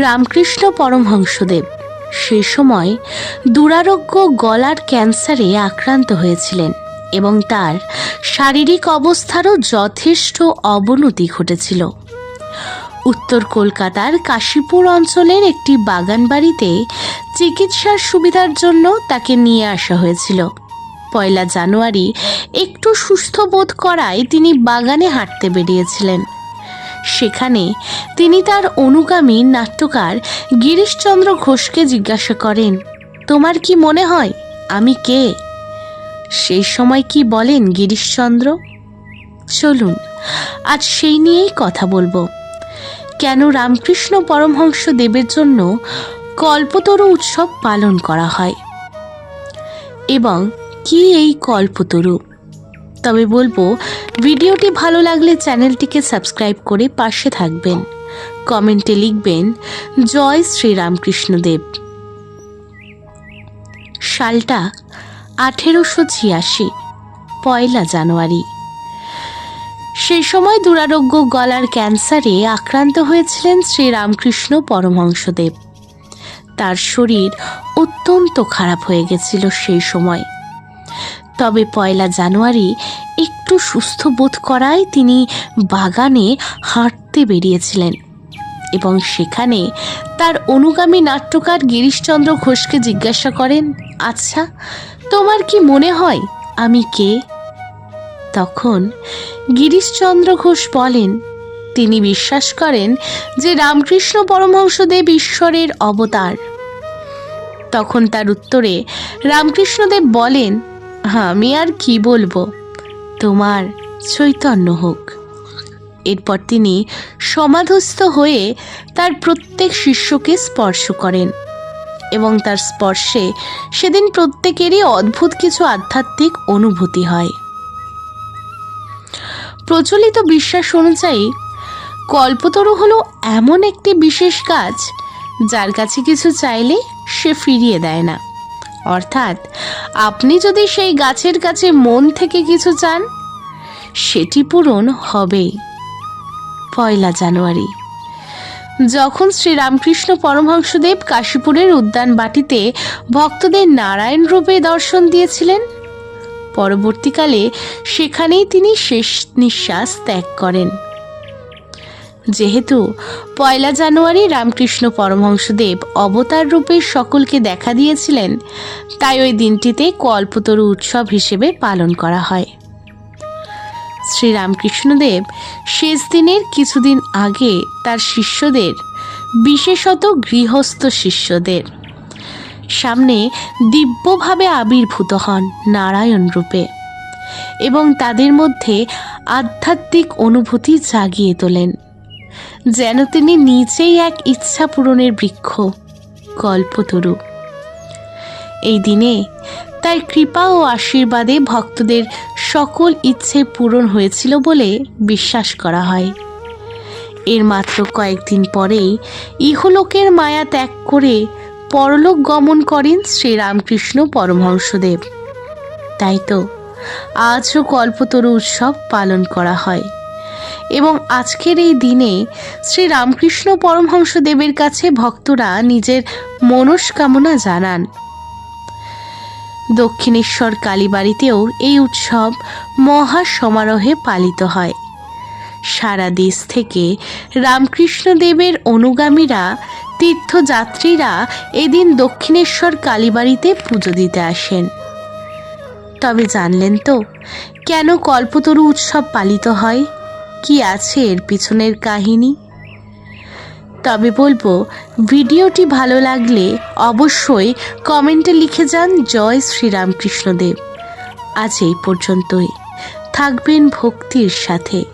রামকৃষ্ণ পরমহংসদেব। সে সময় দুরারোগ্য গলার ক্যান্সারে আক্রান্ত হয়েছিলেন এবং তার শারীরিক অবস্থারও যথেষ্ট অবনতি ঘটেছিল। উত্তর কলকাতার কাশীপুর অঞ্চলের একটি বাগান বাড়িতে চিকিৎসার সুবিধার জন্য তাকে নিয়ে আসা হয়েছিল। পয়লা জানুয়ারি একটু সুস্থ বোধ করায় তিনি বাগানে হাঁটতে বেরিয়েছিলেন। সেখানে তিনি তার অনুগামী নাট্যকার গিরিশচন্দ্র ঘোষকে জিজ্ঞাসা করেন, তোমার কি মনে হয় আমি কে? সেই সময় কি বলেন গিরিশচন্দ্র? চলুন, আজ সেই নিয়েই কথা বলব। কেন রামকৃষ্ণ পরমহংস দেবের জন্য কল্পতরু উৎসব পালন করা হয়? এবং কি এই কল্পতরু? তবে বলব ভিডিওটি ভালো লাগলে চ্যানেলটিকে সাবস্ক্রাইব করে পাশে থাকবেন। কমেন্টে লিখবেন, জয় শ্রীরামকৃষ্ণদেব। সালটা আঠেরোশো ছিয়াশি, পয়লা জানুয়ারি। সেই সময় দুরারোগ্য গলার ক্যান্সারে আক্রান্ত হয়েছিলেন শ্রীরামকৃষ্ণ পরমহংসদেব। তার শরীর অত্যন্ত খারাপ হয়ে গেছিল সেই সময়। তবে পয়লা জানুয়ারি একটু সুস্থ বোধ করায় তিনি বাগানে হাঁটতে বেরিয়েছিলেন এবং সেখানে তার অনুগামী নাট্যকার গিরিশচন্দ্র ঘোষকে জিজ্ঞাসা করেন আচ্ছা তোমার কি মনে হয় আমি কে? তখন গিরিশচন্দ্র ঘোষ বলেন, তিনি বিশ্বাস করেন যে রামকৃষ্ণ পরমহংসদেব ঈশ্বরের অবতার। তখন তার উত্তরে রামকৃষ্ণদেব বলেন আমি আর কি বলব? তোমার চৈতন্য হোক। এরপর তিনি সমাধস্থ হয়ে তার প্রত্যেক শিষ্যকে স্পর্শ করেন এবং তার স্পর্শে সেদিন প্রত্যেকেরই অদ্ভুত কিছু আধ্যাত্মিক অনুভূতি হয়। প্রচলিত বিশ্বাস অনুযায়ী, কল্পতরু হলো এমন একটি বিশেষ গাছ যার কাছে কিছু চাইলে সে ফিরিয়ে দেয় না। অর্থাৎ আপনি যদি সেই গাছের কাছে মন থেকে কিছু চান, সেটি পূরণ হবেই। পয়লা জানুয়ারি। যখন শ্রীরামকৃষ্ণ পরমহংসদেব কাশীপুরের উদ্যান বাটিতে ভক্তদের নারায়ণ রূপে দর্শন দিয়েছিলেন, পরবর্তীকালে সেখানেই তিনি শেষ নিঃশ্বাস ত্যাগ করেন। যেহেতু পয়লা জানুয়ারি রামকৃষ্ণ পরমহংসদেব অবতার রূপে সকলকে দেখা দিয়েছিলেন, তাই ওই দিনটিতে কল্পতরু উৎসব হিসেবে পালন করা হয়। শ্রীরামকৃষ্ণদেব শেষ দিনের কিছুদিন আগে তার শিষ্যদের, বিশেষত গৃহস্থ শিষ্যদের, সামনে দিব্যভাবে আবির্ভূত হন নারায়ণ রূপে এবং তাদের মধ্যে আধ্যাত্মিক অনুভূতি জাগিয়ে তোলেন। যেন তিনি নিজেই এক ইচ্ছা পূরণের বৃক্ষ কল্পতরু এই দিনে তার কৃপা ও আশীর্বাদে ভক্তদের সকল ইচ্ছে পূরণ হয়েছিল বলে বিশ্বাস করা হয়। এর মাত্র কয়েকদিন পরেই ইহলোকের মায়া ত্যাগ করে পরলোক গমন করেন শ্রীরামকৃষ্ণ পরমহংসদেব। তাই তো আজও কল্পতরু উৎসব পালন করা হয়। এবং আজকের এই দিনে শ্রী রামকৃষ্ণ পরমহংসদেবের কাছে ভক্তরা নিজের মনস্কামনা জানান। দক্ষিণেশ্বর কালীবাড়িতেও এই উৎসব মহা সমারোহে পালিত হয়। সারা দেশ থেকে রামকৃষ্ণদেবের অনুগামীরা, তীর্থযাত্রীরা এদিন দক্ষিণেশ্বর কালীবাড়িতে পুজো দিতে আসেন। তবে জানলেন তো, কেন কল্পতরু উৎসব পালিত হয়? কি আছে এর পিছনের কাহিনী? তবে বলব, ভিডিওটি ভালো লাগলে অবশ্যই কমেন্টে লিখে যান জয় শ্রীরামকৃষ্ণদেব। আজ এই পর্যন্তই। থাকবেন ভক্তির সাথে।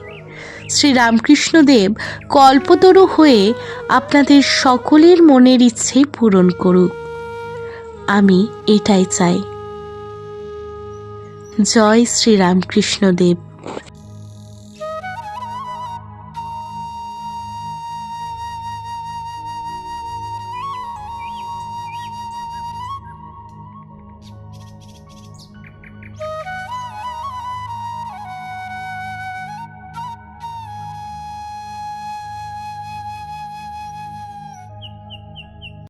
শ্রীরামকৃষ্ণদেব কল্পতরু হয়ে আপনাদের সকলের মনের ইচ্ছে পূরণ করুক। আমি এটাই চাই। জয় শ্রীরামকৃষ্ণদেব।